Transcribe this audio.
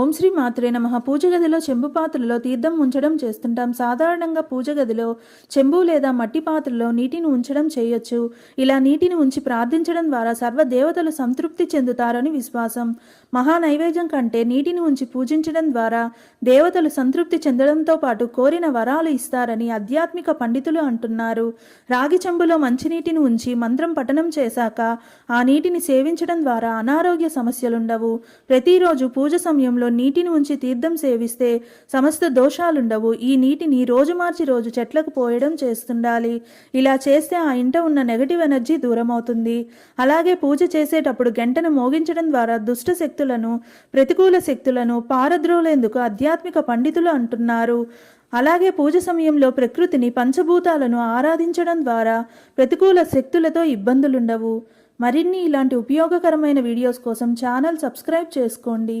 ఓం శ్రీ మాత్రే నమ. పూజ గదిలో చెంబు పాత్రలో తీర్థం ఉంచడం చేస్తుంటాం. సాధారణంగా పూజ గదిలో చెంబు లేదా మట్టి పాత్రలో నీటిని ఉంచడం చేయొచ్చు. ఇలా నీటిని ఉంచి ప్రార్థించడం ద్వారా సర్వ దేవతలు సంతృప్తి చెందుతారని విశ్వాసం. మహా నైవేద్యం కంటే నీటిని ఉంచి పూజించడం ద్వారా దేవతలు సంతృప్తి చెందడంతో పాటు కోరిన వరాలు ఇస్తారని ఆధ్యాత్మిక పండితులు అంటున్నారు. రాగి చెంబులో మంచినీటిని ఉంచి మంత్రం పఠనం చేశాక ఆ నీటిని సేవించడం ద్వారా అనారోగ్య సమస్యలుండవు. ప్రతిరోజు పూజ సమయంలో నీటిని ఉంచి తీర్థం సేవిస్తే సమస్త దోషాలుండవు. ఈ నీటిని రోజు మార్చి రోజు చెట్లకు పోయడం చేస్తుండాలి. ఇలా చేస్తే ఆ ఇంట ఉన్న నెగటివ్ ఎనర్జీ దూరం అవుతుంది అలాగే పూజ చేసేటప్పుడు గంటను మోగించడం ద్వారా దుష్ట శక్తులను ప్రతికూల శక్తులను పారద్రోలేందుకు ఆధ్యాత్మిక పండితులు అంటున్నారు. అలాగే పూజ సమయంలో ప్రకృతిని పంచభూతాలను ఆరాధించడం ద్వారా ప్రతికూల శక్తులతో ఇబ్బందులుండవు. మరిన్ని ఇలాంటి ఉపయోగకరమైన వీడియోస్ కోసం ఛానల్ సబ్స్క్రైబ్ చేసుకోండి.